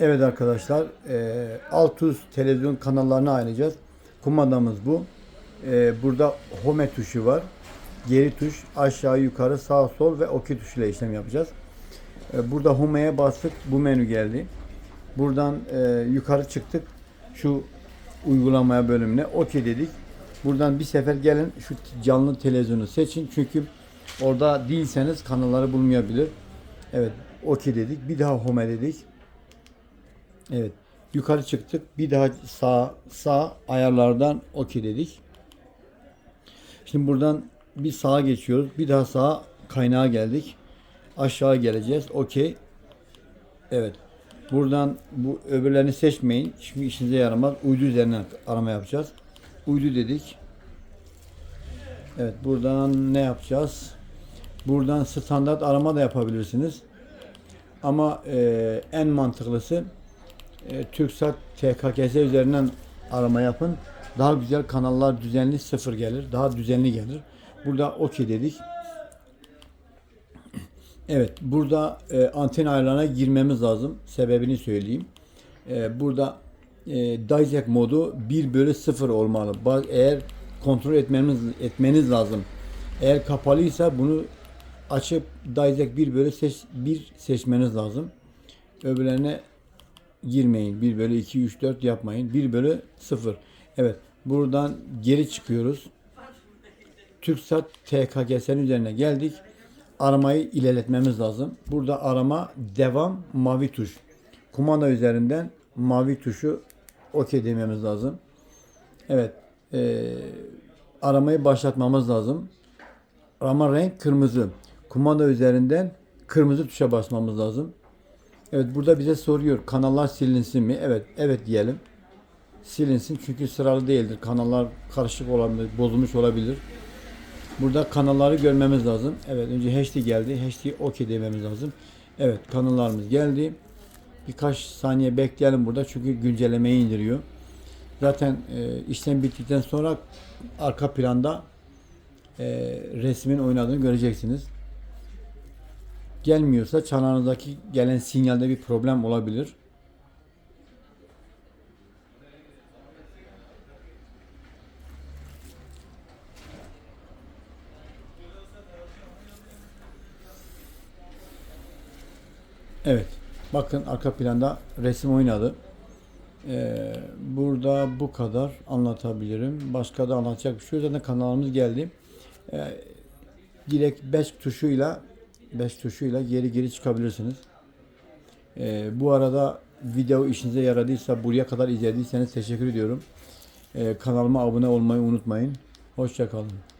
Evet arkadaşlar, e, Altus televizyon kanallarını ayıracağız. Kumandamız bu. E, burada home tuşu var. Geri tuş, aşağı yukarı, sağ sol ve OK tuşuyla işlem yapacağız. E, burada home'ye bastık, bu menü geldi. Buradan e, yukarı çıktık. Şu uygulamaya bölümüne OK dedik. Buradan bir sefer gelin şu canlı televizyonu seçin. Çünkü orada değilseniz kanalları bulmayabilir. Evet, OK dedik. Bir daha home dedik. Evet. Yukarı çıktık. Bir daha sağ sağ ayarlardan OK dedik. Şimdi buradan bir sağa geçiyoruz. Bir daha sağa kaynağa geldik. Aşağı geleceğiz. OK. Evet. Buradan bu öbürlerini seçmeyin. Şimdi işinize yaramaz. Uydu üzerinden arama yapacağız. Uydu dedik. Evet. Buradan ne yapacağız? Buradan standart arama da yapabilirsiniz. Ama e, en mantıklısı e, TürkSat TKKS üzerinden arama yapın. Daha güzel kanallar düzenli sıfır gelir. Daha düzenli gelir. Burada OK dedik. Evet, burada e, anten ayarlarına girmemiz lazım. Sebebini söyleyeyim. E, burada e, Dizek modu 1 bölü 0 olmalı. Eğer kontrol etmeniz etmeniz lazım. Eğer kapalıysa bunu açıp Dizek 1 bölü seç, 1 seçmeniz lazım. Öbürlerine girmeyin. 1 bölü 2, 3, 4 yapmayın. 1 bölü 0. Evet. Buradan geri çıkıyoruz. TürkSat TKGS'nin üzerine geldik. Aramayı ilerletmemiz lazım. Burada arama devam mavi tuş. Kumanda üzerinden mavi tuşu OK dememiz lazım. Evet. eee, aramayı başlatmamız lazım. Arama renk kırmızı. Kumanda üzerinden kırmızı tuşa basmamız lazım. Evet burada bize soruyor kanallar silinsin mi? Evet, evet diyelim. Silinsin çünkü sıralı değildir. Kanallar karışık olabilir, bozulmuş olabilir. Burada kanalları görmemiz lazım. Evet önce HD geldi. HD OK dememiz lazım. Evet kanallarımız geldi. Birkaç saniye bekleyelim burada çünkü güncellemeyi indiriyor. Zaten e, işlem bittikten sonra arka planda e, resmin oynadığını göreceksiniz gelmiyorsa çanağınızdaki gelen sinyalde bir problem olabilir. Evet. Bakın arka planda resim oynadı. Ee, burada bu kadar anlatabilirim. Başka da anlatacak bir şey yok. Zaten kanalımız geldi. Ee, direkt 5 tuşuyla 5 tuşuyla geri geri çıkabilirsiniz. Ee, bu arada video işinize yaradıysa buraya kadar izlediyseniz teşekkür ediyorum. Ee, kanalıma abone olmayı unutmayın. Hoşçakalın.